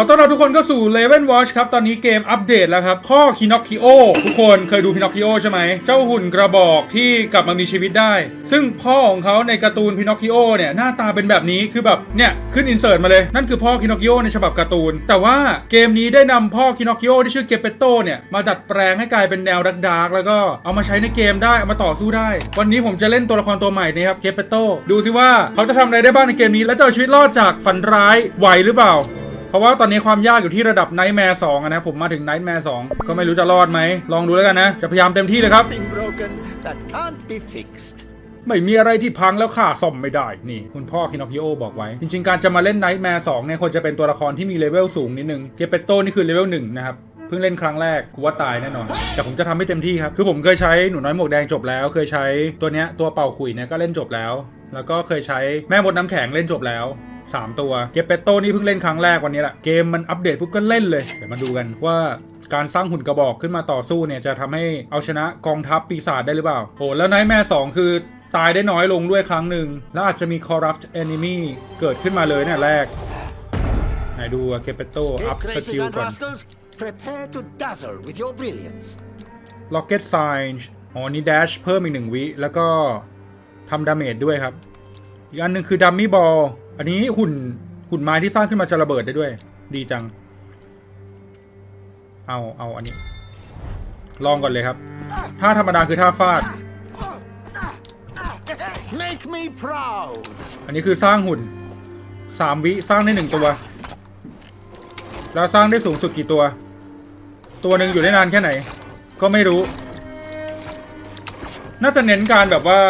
ขอต้อนรับทุกคนเข้าสู่ Level Watch ครับ ตอนนี้เกมอัปเดตแล้วครับ พ่อคินอคิโอทุกคนเคยดูพินอคิโอใช่ไหม เจ้าหุ่นกระบอกที่กลับมามีชีวิตได้ ซึ่งพ่อของเขาในการ์ตูนพินอคิโอเนี่ย หน้าตาเป็นแบบนี้คือแบบเนี่ย ขึ้นอินเสิร์ตมาเลย นั่นคือพ่อคินอคิโอในฉบับการ์ตูน แต่ว่าเกมนี้ได้นำพ่อคินอคิโอที่ชื่อเกเปโตเนี่ย มาดัดแปลงให้กลายเป็นแนวดาร์กแล้วก็เอามาใช้ในเกมได้เอามาต่อสู้ได้ วันนี้ผมจะเล่นตัวละครตัวใหม่นี้ครับเกเปโตดูสิว่าเขาจะทำอะไรได้บ้างในเกมนี้และจะเอาชีวิตรอดจากฝันร้ายไหวหรือเปล่า เพราะว่าตอนนี้ความยากอยู่ที่ระดับ Nightmare 2อะนะผมมาถึง Nightmare 2ก็ไม่รู้จะรอดไหม ลองดูแล้วกันนะ จะพยายามเต็มที่เลยครับ Nothing broken that can't be fixed. ไม่มีอะไรที่พังแล้วค่าซ่อมไม่ได้ นี่ คุณพ่อคินอ c คิโอบอกไว้ จริง ๆ การจะมาเล่น Nightmare 2เนี่ยควรจะเป็นตัวละครที่มีเลเวลสูงนิดนึงเกเปโตนี่คือเลเวล1นะครับเพิ่งเล่นครั้งแรกกูว่าตายแน่นอน แต่ผมจะทำให้เต็มที่ครับ คือผมเคยใช้หนูน้อยหมวกแดงจบแล้ว เคยใช้ตัวเนี้ยตัวเป่าขุยเนี่ยก็เล่นจบแล้ว แล้วก็เคยใช้แม่มดน้ำแข็งเล่นจบแล้ว 3 ตัวเกเปโตนี่เพิ่งเล่นครั้งแรกวันนี้แหละ เกมมันอัปเดตปุ๊บก็เล่นเลย เดี๋ยวมาดูกันว่าการสร้างหุ่นกระบอกขึ้นมาต่อสู้เนี่ยจะทำให้เอาชนะกองทัพปีศาจได้หรือเปล่าโอ้แล้วไนท์แมร์สองคือตายได้น้อยลงด้วยครั้งหนึ่ง แล้วอาจจะมี corrupt enemy เกิดขึ้นมาเลยเนี่ยแรก ไหนดูเกเปโตอัพส Scapegraces กิล and ก่อน rascals, prepare to dazzle with your brilliance. Rocket Sign อ๋อนี่ dash เพิ่มอีกหนึ่งวิ แล้วก็ทำดาเมจด้วยครับ อีกอันหนึ่งคือ Dummy Ball อั นนี้หุ่นหุ่นไม้ที่สร้างขึ้นมาจะระเบิดได้ด้วย ดีจัง เอาเอาอันนี้ ลองก่อนเลยครับท่าธรรมดาคือท่าฟาด Make me proud. อันนี้คือสร้างหุ่นสามวิสร้างได้หนึ่งตัว แล้วสร้างได้สูงสุดกี่ตัว ตัวหนึ่งอยู่ได้นานแค่ไหน ก็ไม่รู้ น่าจะเน้นการแบบว่า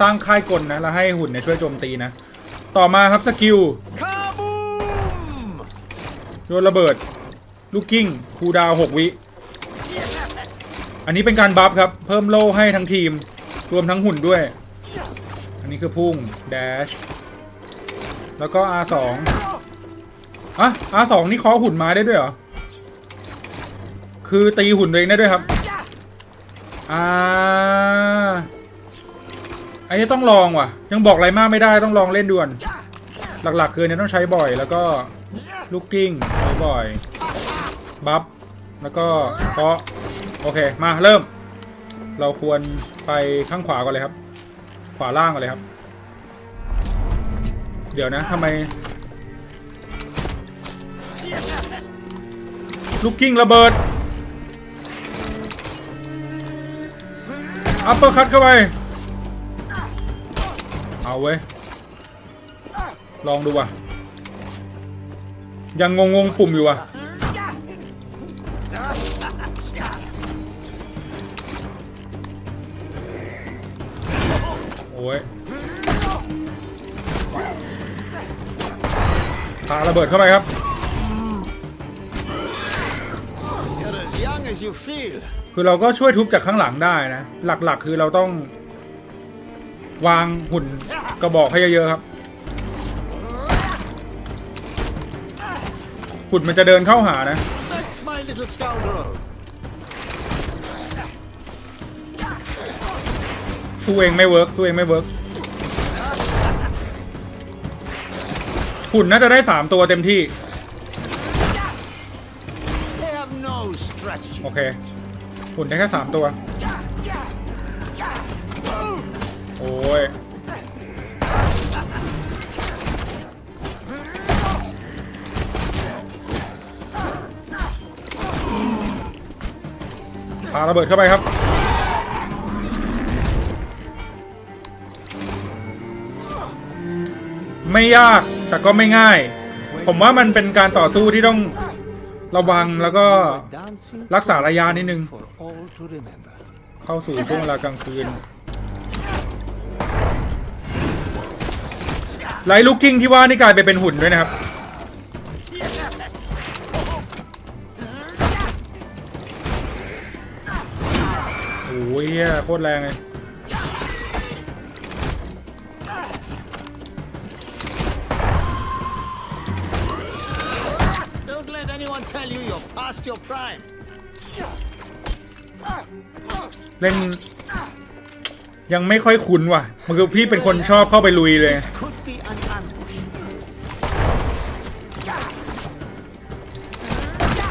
สร้างค่ายกลนะ แล้วให้หุ่นเนี่ยช่วยโจมตีนะ ต่อมาครับสกิล Kaboom! โยนระเบิด ลูกกิ้งคูลดาวน์หกวิ อันนี้เป็นการบัฟครับ เพิ่มโล่ให้ทั้งทีม รวมทั้งหุ่นด้วย อันนี้คือพุ่ง แดช แล้วก็ R2 อะ R2 นี่เคอหุ่นไม้ได้ด้วยเหรอ คือตีหุ่นตัวเองได้ด้วยครับ อ่าไอ้นี่ต้องลองว่ะ ยังบอกอะไรมากไม่ได้ต้องลองเล่นด่วน หลักๆ คืออนนี้ต้องใช้บ่อยแล้วก็ลูกกิ้งใช้บ่อยบัฟแล้วก็เคาะโอเคมาเริ่ม เราควรไปข้างขวาก่อนเลยครับ ขวาล่างก่อนเลยครับ เดี๋ยวนะทำไม ลูกกิ้งระเบิดอัปเปอร์คัตเข้าไป เอาเว้ย ลองดูว่ะ ยังงงงๆปุ่มอยู่ว่ะ โอ้ยพาระเบิดเข้าไปครับ You're as young as you feel. คือเราก็ช่วยทุบจากข้างหลังได้นะ หลักๆ คือเราต้อง วางหุ่นกระบอกให้เยอะๆครับ หุ่นมันจะเดินเข้าหานะ That's my little scoundrel. สู้เองไม่เวิร์กสู้เองไม่เวิร์กหุ่นน่าจะได้ 3 ตัวเต็มที่ They have no strategy. โอเคหุ่นได้แค่ 3 ตัว ระเบิดเข้าไปครับ ไม่ยากแต่ก็ไม่ง่าย ผมว่ามันเป็นการต่อสู้ที่ต้องระวังแล้วก็รักษาระยะนิดนึง เข้าสู่ช่วงเวลากลางคืนไลท์ลูกกิ้งที่ว่านี่กลายไปเป็นหุ่นด้วยนะครับ โอ้ยเหี้ยโคตรแรงเลย Don't let anyone tell you you're past your prime. เล่นยังไม่ค่อยคุ้นว่ะ มันคือพี่เป็นคนชอบเข้าไปลุยเลย This could be an ambush.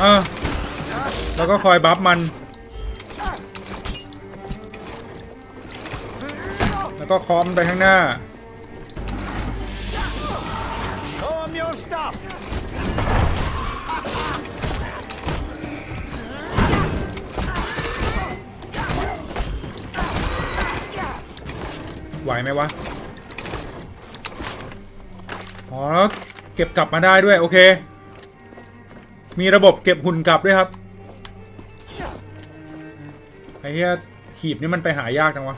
อะแล้วก็คอยบัฟมัน ก็เคอมนไปข้างหน้า Show 'em your stuff. ไหวไหมวะ อ๋อแล้วเก็บกลับมาได้ด้วย โอเค มีระบบเก็บหุ่นกลับด้วยครับ ไอ้เหี้ยหีบนี่มันไปหายากจังวะ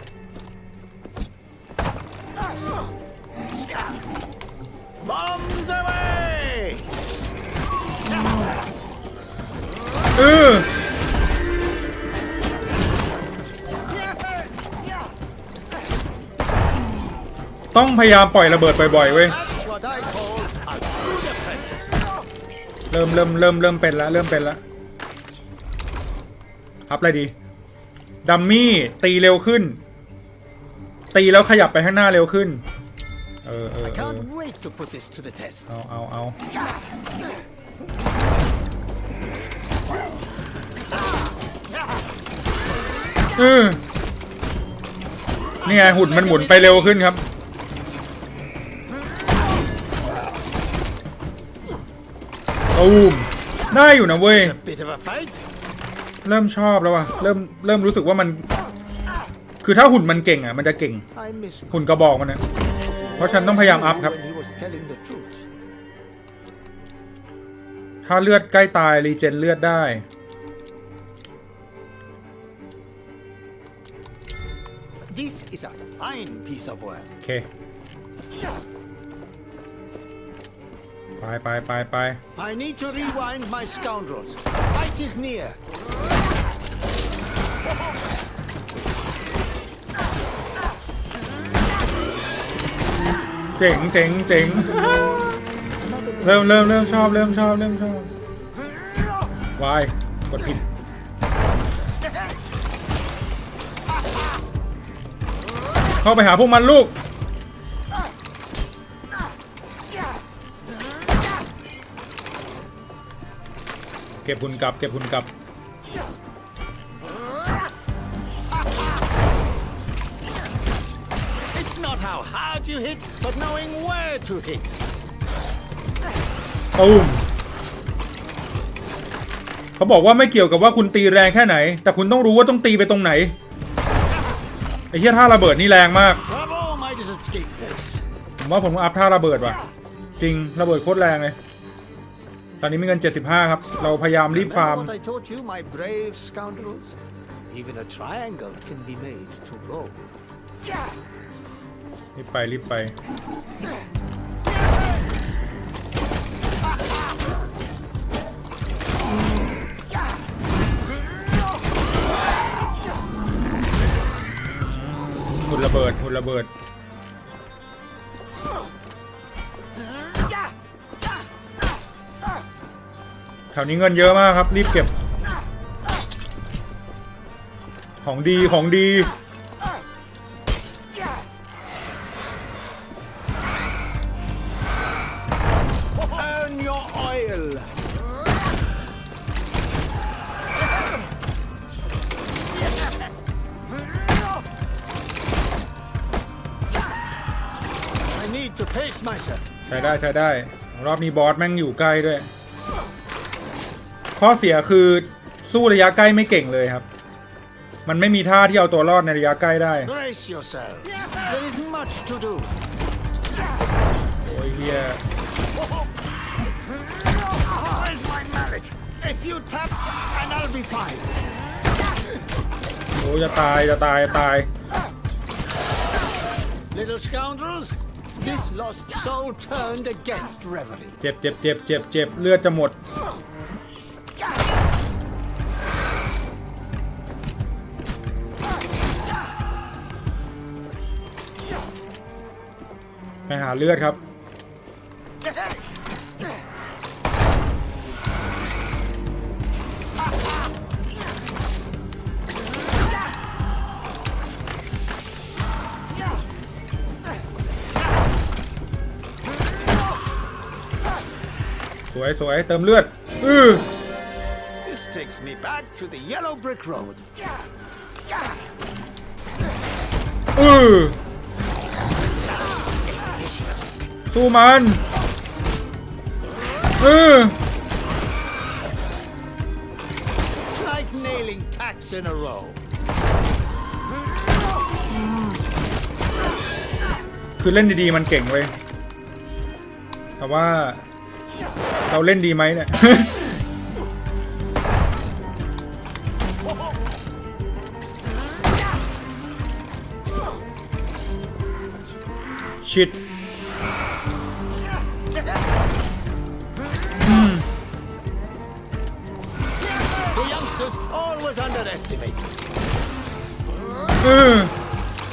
เออต้องพยายามปล่อยระเบิดบ่อยๆเว้ย That's what I call a good apprentice. เริ่มเริ่มเริ่มเริ่มเป็นแล้วเริ่มเป็นแล้วอัพอะไรดี ดัมมี่ตีเร็วขึ้น ตีแล้วขยับไปข้างหน้าเร็วขึ้น เออเออ I เออ can't wait to put this to the test. เอาเอาเอา เออนี่ไงหุ่นมันหมุนไปเร็วขึ้นครับ ตูมได้อยู่นะเว้ย A bit of a fight. เริ่มชอบแล้วว่ะ เริ่มเริ่มรู้สึกว่ามัน คือถ้าหุ่นมันเก่งอะ มันจะเก่ง I miss หุ่นกระบอกมันนะเพราะฉันต้องพยายามอัพครับ when he was telling the truth. ถ้าเลือดใกล้ตายรีเจนเลือดได้ This is a fine piece of work. โอเค ไปไปไปไป I need to rewind my scoundrels. Fight is near. เจ๋งเจ๋งเจ๋ง เริ่มเริ่มเริ่มชอบเริ่มชอบเริ่มชอบวายกดผิด เข้าไปหาพวกมันลูก เก็บหุ่นกลับ เก็บหุ่นกลับ It's not how hard you hit, but knowing where to hit. ตูมเขาบอกว่าไม่เกี่ยวกับว่าคุณตีแรงแค่ไหน แต่คุณต้องรู้ว่าต้องตีไปตรงไหน ไอ้เหี้ยท่าระเบิดนี่แรงมาก Bravo, my little scapegrace. ผมว่าผมต้องอัพท่าระเบิดว่ะ จริงระเบิดโคตรแรงเลย ตอนนี้มีเงิน 75 ครับ เราพยายามรีบ Remember ฟาร์ม what I taught you, my brave scoundrels? Even a triangle can be made to go. รีบไปรีบไป ระเบิดหุ่นระเบิดแถวนี้เงินเยอะมากครับ รีบเก็บ ของดีของดี ได้ใช้ได้ รอบนี้บอสแม่งอยู่ใกล้ด้วย ข้อเสียคือสู้ระยะใกล้ไม่เก่งเลยครับ มันไม่มีท่าที่เอาตัวรอดในระยะใกล้ได้ Brace yourself. There is much to do. โอ้ยเฮีย Where's my mallet? A few taps and I'll be fine. โอ้ยจะตายจะตายจะตาย Little scoundrels, this lost soul turned against reverie. เจ็บเจ็บเจ็บเจ็บเจ็บเลือดจะหมด ไปหาเลือดครับ วยสวยเติมเลือดอือ takes me back to the yellow brick road. เออสู้มันเออ Like nailing tacks in a row. คือเล่นดีๆมันเก่งเว้ยแต่ว่า เราเล่นดีไหมเนี่ยชิด The youngsters always underestimate me. เออ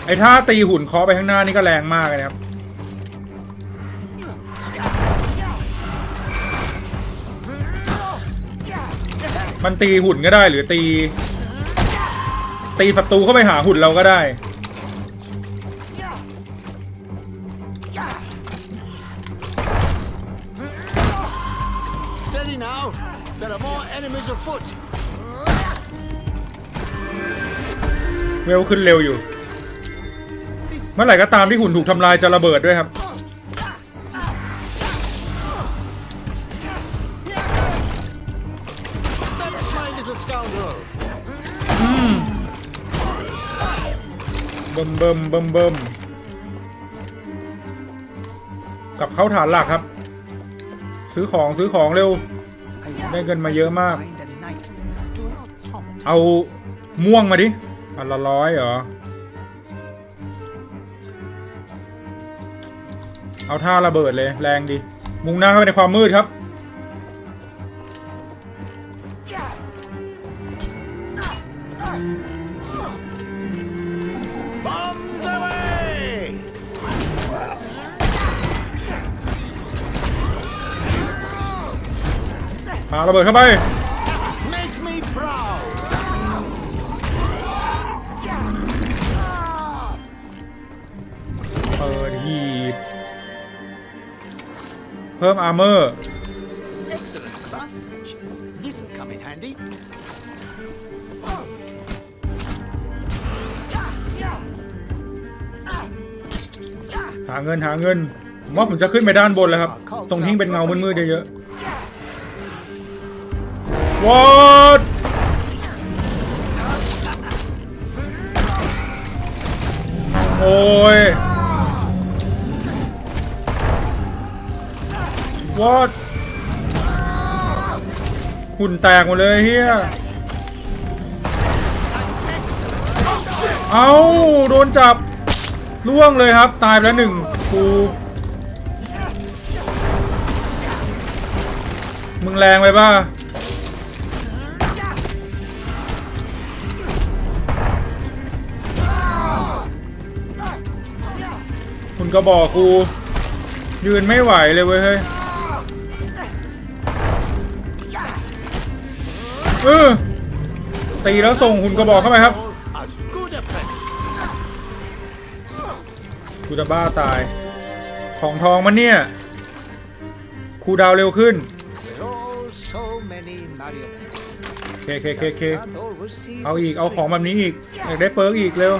ไอ้ท่าตีหุ่นเคอไปข้างหน้านี่ก็แรงมากเลยนะครับ มันตีหุ่นก็ได้หรือตี ตีศัตรูเข้าไปหาหุ่นเราก็ได้ Steady now. There are more enemies afoot. เวลขึ้นเร็วอยู่ เมื่อไหร่ก็ตามที่หุ่นถูกทำลายจะระเบิดด้วยครับ บิ่มเบิ่มเบิ่มเบิ่มกลับเข้าฐานหลักครับ ซื้อของซื้อของเร็ว ได้เงินมาเยอะมาก เอาม่วงมาดิอันละร้อยเหรอ เอาท่าระเบิดเลย แรงดิ มุ่งหน้าเข้าไปในความมืดครับ ระเบิดเข้าไป Make me proud. เปิดหีบเพิ่มอาร์เมอร์ Excellent craftsmanship. This'll come in handy. หาเงินหาเงินผมว่าผมจะขึ้นไปด้านบนแล้วครับ ตรงที่เป็นเงามืดๆเยอะๆ What โอ้ย What หุ่นแตกหมดเลยเฮียเอาโดนจับล่วงเลยครับ ตายไปแล้วหนึ่งกูมึงแรงไปป่ะ ก็บอกกูยืนไม่ไหวเลยเว้ยเฮ้ยเออตีแล้วส่งหุ่นกระบอกเข้าไปครับกูจะบ้าตาย ของทองมันเนี่ยคูดาวเร็วขึ้น There are so many marionettes. เคเคเคเคเอาอีก เอาของแบบนี้อีก อยากได้เปิร์กอีกเร็ว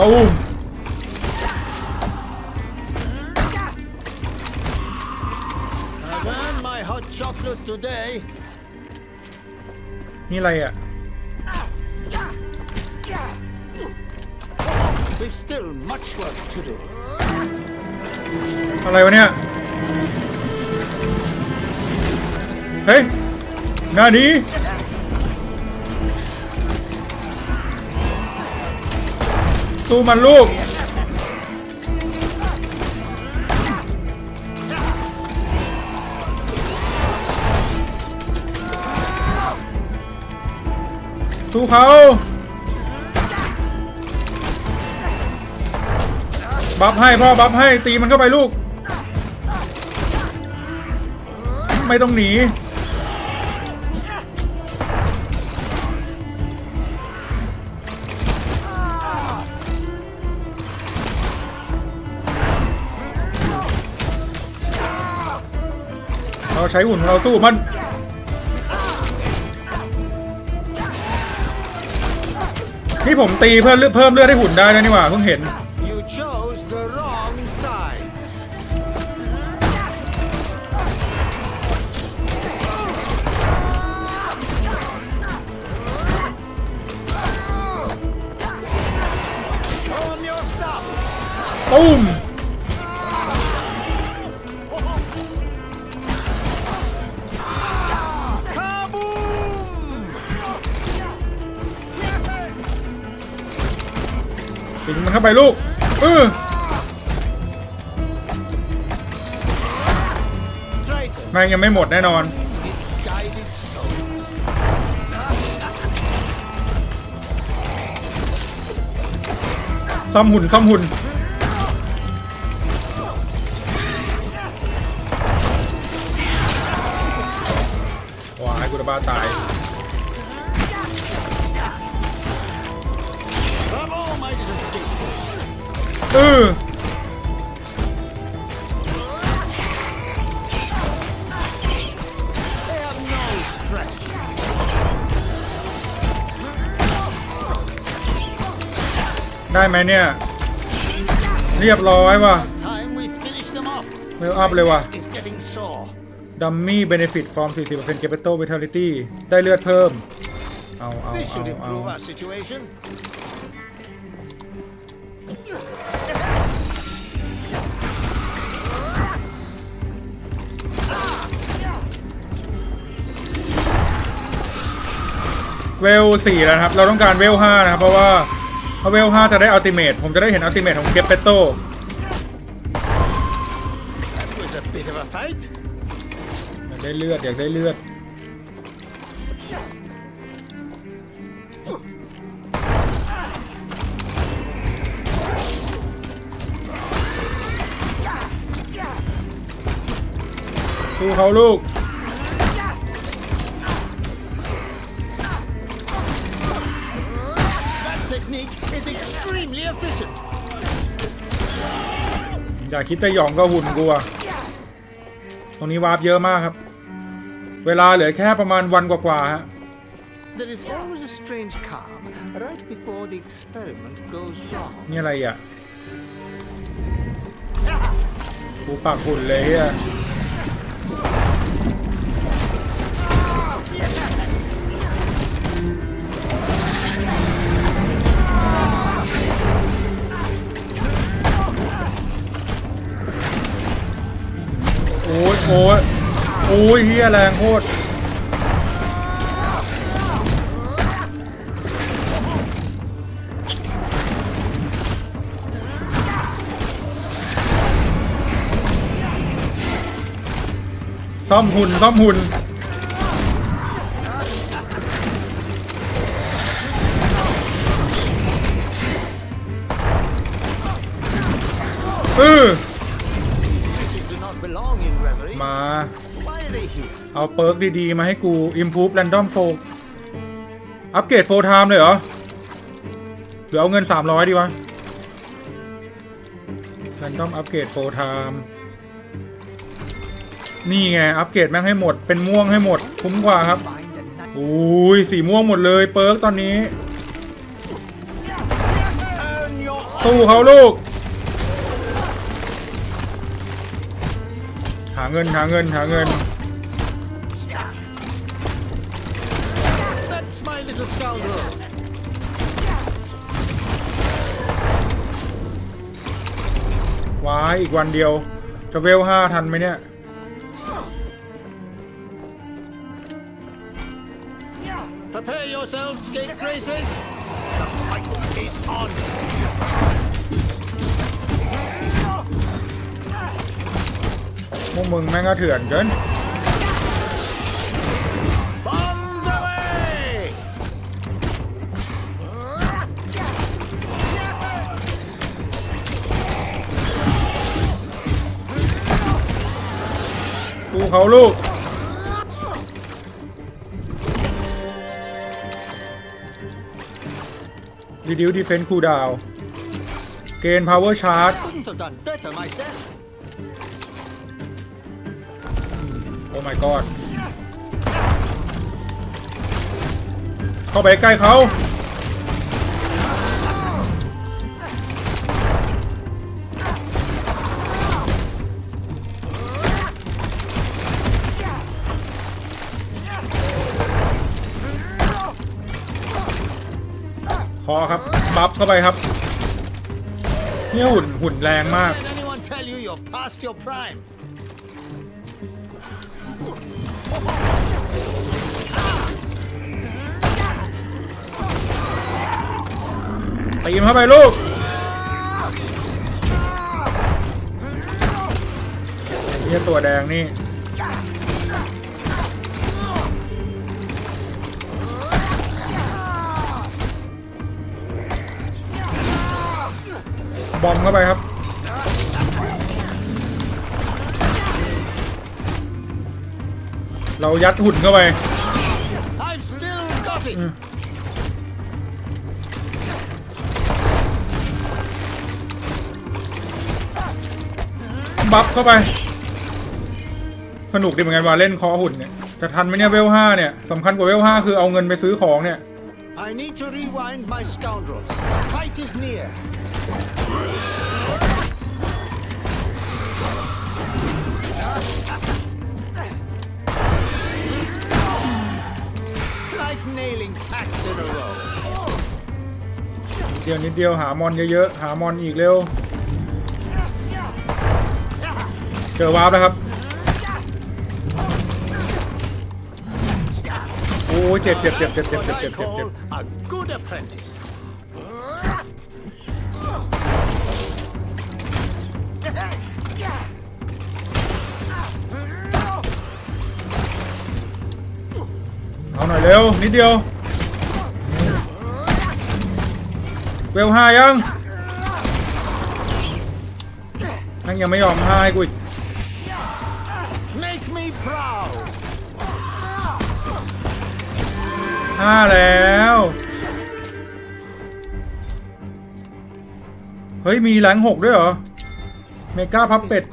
ตูม I've earned my hot chocolate today. นี่อะไรอ่ะ We've still much work to do. อะไรวะเนี่ย เฮ้ย หน้านี้ สู้มันลูก สู้เขาบัฟให้พ่อบัฟให้ตีมันเข้าไปลูก ไม่ต้องหนี ใช้หุ่นของเราสู้มันนี่ผมตีเพื่อเลือดเพิ่มเลือดให้หุ่นได้นะนี่หว่าเพิ่งเห็น You chose ไปลูกเออแม่งยังไม่หมดแน่นอน ซ่อมหุ่นซ่อมหุ่น ได้ไหมเนี่ย เรียบร้อยว่ะเวลอัพเลยว่ะดัมมี่เบเนฟิตฟอร์ม 40%เกปเปโต้เวทาลิตี้ได้เลือดเพิ่ม เอาเอาเอาเอา เวล4แล้วครับ เราต้องการเวล5นะครับ เพราะว่าถ้าเวล5จะได้อัลติเมทผมจะได้เห็นอัลติเมทของเกปเปโต That was a bit of a fight. อยากได้เลือดอยากได้เลือดสู้เขาลูก อย่าคิดจะหยองก็หุ่นกูอะตรงนี้วาร์ปเยอะมากครับ เวลาเหลือแค่ประมาณวันกว่าๆฮะ There is always a strange calm right before the experiment goes wrong. นี่อะไรอะกูปากหุ่นเลยอะ โอ้ยโอ้ยเฮียแรงโคตรซ่อมหุ่นซ่อมหุ่น เอาเปิร์กดีๆ มาให้กู Improve Random f o อัปเกรดโฟไทม์เลยเหรอ หรือเอาเงิน 300 ดีวะ Random อัปเกรดโฟไทม์นี่ไง อัปเกรดแม่งให้หมด เป็นม่วงให้หมด คุ้มกว่าครับอุ้ยสีม่วงหมดเลยเปิร์กตอนนี้ สู้เขาลูก หาเงินหาเงินหาเงิน That's my little scoundrel. ว้ายอีกวันเดียวจะเวลห้าทันไหมเนี่ย Prepare yourselves, scapegraces. The fight is on. พวกมึงแม่งก็เถื่อนเกิน ขาลูก รีดิวดีเฟนคูดาวเกณฑ์พาวเวอร์ชาร์จโอ้ my god เข้าไปใกล้เขา บบัฟเข้าไปครับเนี่ยหุ่นหุ่นแรงมาก Did anyone tell you you're past your prime? ตีมเข้าไปลูกเนี่ยตัวแดงนี่ บอมเข้าไปครับ เรายัดหุ่นเข้าไป I've still got it. บัฟเข้าไป สนุกดีเหมือนกันว่าเล่นคอหุ่นเนี่ยจะทันไหมเนี่ยเวลห้าเนี่ยสำคัญกว่าเวลห้าคือเอาเงินไปซื้อของเนี่ย I need to rewind my scoundrels. The fight is near. Nailing tacks in a row. เดี๋ยวนิดเดียวหามอนเยอะๆ หามอนอีกเร็ว เจอวาร์ปแล้วครับ โอ้ยเจ็บเจ็บเจ็บเจ็บ That's เจ็บ what เจ็บ I เจ็บเจ็บเจ็บ call a good apprentice. เอาหน่อยเร็ว นิดเดียว เวลห้ายังนั่งยังไม่ยอมห้าให้กูอีก Make me proud. ห้าแล้ว เฮ้ย มีแรงหกด้วยเหรอ เมกาพับเป็ด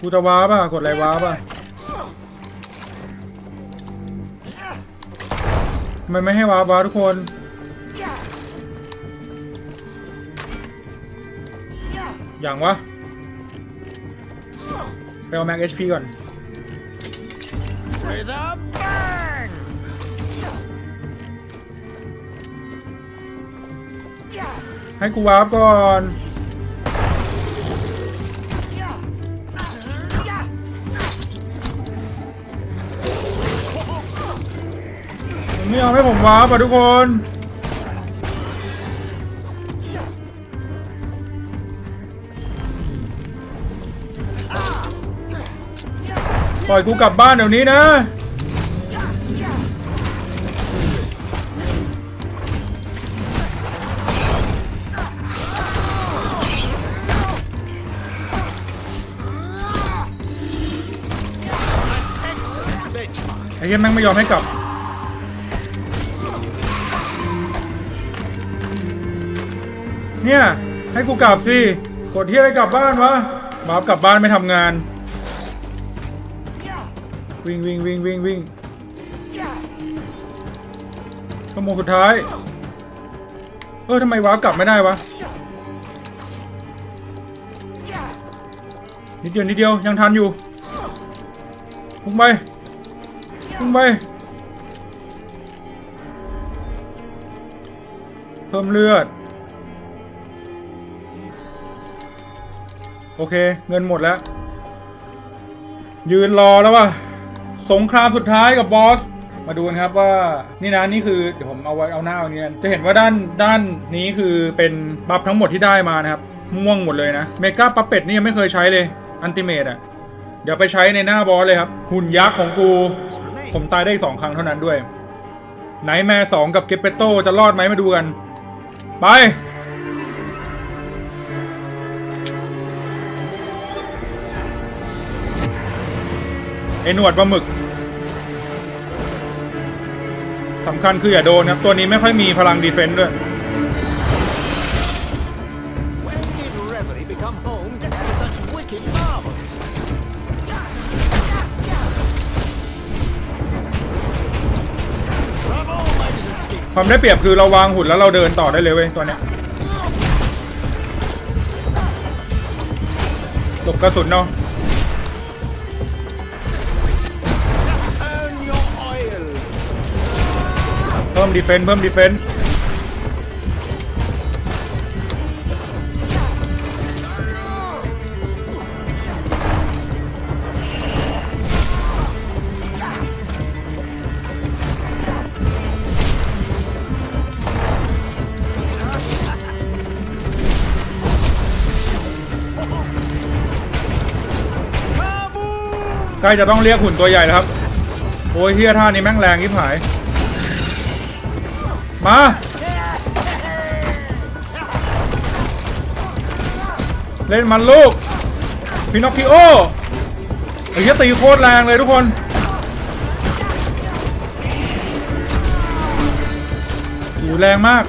กูจะว้าป่ะ กดอะไรว้าป่ะทำไมไม่ให้ว้าว้าทุกคนอย่างวะไปเอาแม็ก HP ก่อนให้กูว้าร์ปก่อน นไม่ยอมให้ผมว้าร์ปอะทุกคน ปล่อยกูกลับบ้านเดี๋ยวนี้นะไอ้เหี้ยแม่งไม่ยอมให้กลับ เนี่ย ให้กูกลับสิ กดที่อะไรกลับบ้านวะบาปกลับบ้านไม่ทำงาน วิ่งวิ่งวิ่งวิ่งวิ่งชั่วโมงสุดท้าย เออทำไมวาร์ปกลับไม่ได้วะ นิดเดียวนิดเดียวยังทันอยู่พุ่งไปพุ่งไป เพิ่มเลือด โอเค เงินหมดแล้ว ยืนรอแล้วว่ะสงครามสุดท้ายกับบอส มาดูกันครับว่านี่นะนี่คือเดี๋ยวผมเอาไว้เอาหน้าเอานี้กันจะเห็นว่าด้านด้านนี้คือเป็นบัฟทั้งหมดที่ได้มานะครับ ม่วงหมดเลยนะ เมกาปัปเป็ดนี่ยังไม่เคยใช้เลย อันติเมตอะ เดี๋ยวไปใช้ในหน้าบอสเลยครับ หุ่นยักษ์ของกู ผมตายได้สองครั้งเท่านั้นด้วย ไนแมร์สองกับเกปเปโตจะรอดไหมมาดูกัน ไป ไอหนวดปลาหมึกสำคัญคืออย่าโดนนะตัวนี้ไม่ค่อยมีพลังดีเฟนต์ด้วย ความได้เปรียบคือเราวางหุ่นแล้วเราเดินต่อได้เลยเว้ยตัวเนี้ยตลบกระสุนเนาะ พิ่มดีเฟนส์เพิ่มดีเฟนส์ใกล้จะต้องเรียกหุ่นตัวใหญ่แล้วครับ โอ้ยเฮียท่านี้แม่งแรงยิบหาย มา เล่นมันลูกพินอคคิโอไอ้เหี้ยตีโคตรแรงเลยทุกคนอยู่แรงมาก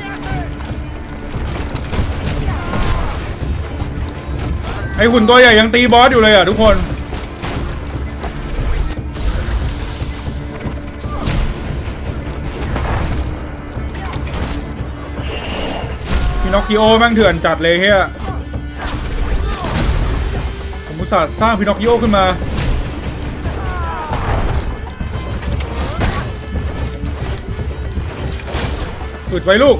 ไอหุ่นตัวใหญ่ยังตีบอสอยู่เลยอะทุกคน นอคคิโอแม่งเถื่อนจัดเลยเฮียผมอุตส่าห์สร้างพินอคิโอขึ้นมาอึดไว้ลูก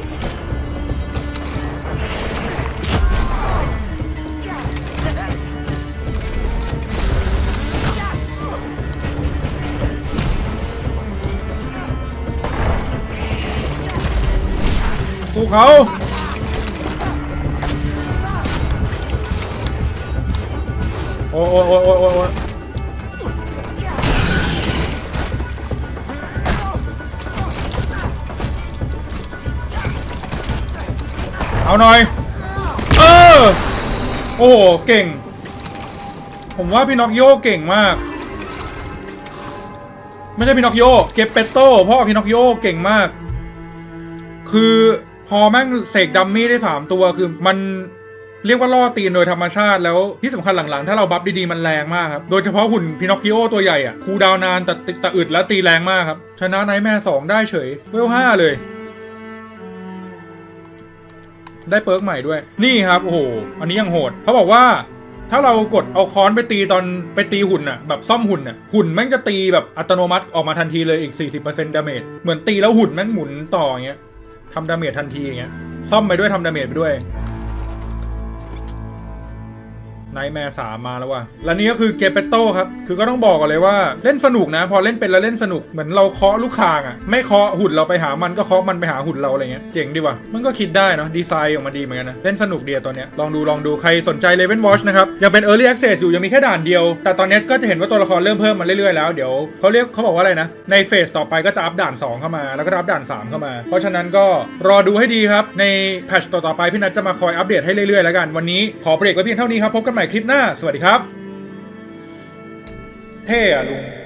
สู้เขา อ้ยโอ้ยโอ้ยโอ้ยโอ้ยโอเอาหน่อย เออ โอ้โห เก่ง ผมว่าพี่นอกโยเก่งมาก ไม่ใช่พี่นอกโยเก็บเปตโต้พ่อพี่นอกโยเก่งมาก คือพอแม่งเสกดัมมี่ได้สามตัวคือมัน เรียกว่าล่อตีนโดยธรรมชาติแล้วที่สำคัญหลังๆ ถ้าเราบัฟดีๆ มันแรงมากครับ โดยเฉพาะหุ่นพินอคคิโอตัวใหญ่อะคูดาวนานแต่ต่แต่อึดและตีแรงมากครับ ชนะไนแม่สองได้เฉยเวลห้าเลย ได้เปิร์กใหม่ด้วย นี่ครับโอ้โหอันนี้ยังโหดเขาบอกว่าถ้าเรากดเอาค้อนไปตีตอนไปตีหุ่นอะแบบซ่อมหุ่นอะหุ่นแม่งจะตีแบบอัตโนมัติออกมาทันทีเลยอีก 40%ดาเมจเหมือนตีแล้วหุ่นแม่งหมุนต่ออย่างเงี้ยทำดาเมจทันทีอย่างเงี้ยซ่อมไปด้วยทำดาเมจไปด้วย ไนท์แมร์สามมาแล้วว่ะ และนี่ก็คือเกเปโต้ครับ คือก็ต้องบอกก่อนเลยว่าเล่นสนุกนะ พอเล่นเป็นแล้วเล่นสนุก เหมือนเราเคาะลูกคางอะ่ะ ไม่เคาะหุ่นเราไปหามันก็เคาะมันไปหาหุ่นเราอะไรเงี้ย เจ๋งดีว่ะ มันก็คิดได้เนาะ ดีไซน์ออกมาดีเหมือนกันนะ เล่นสนุกดีอะตัวเนี้ย ลองดูลองดูใครสนใจ Level Watch นะครับ ยังเป็น Early Access อยู่ยังมีแค่ด่านเดียว แต่ตอนเนี้ยก็จะเห็นว่าตัวละครเริ่มเพิ่มมาเรื่อยๆแล้ว เดี๋ยวเขาเรียกเขาบอกว่าอะไรนะ ในเฟสต่อไปก็จะอัปด่าน 2 เข้ามา แล้วก็อัปด่าน 3 เข้ามา เพราะฉะนั้นก็รอดูให้ดีครับ ในแพทช์ต่อๆไปพี่นัทจะมาคอยอัปเดตให้เรื่อยๆแล้วกันวันนี้ขอเบรกไว้เพียงเท่านี้ครับพบกันใหม่คลิปหน้า สวัสดีครับ เท่อะลุง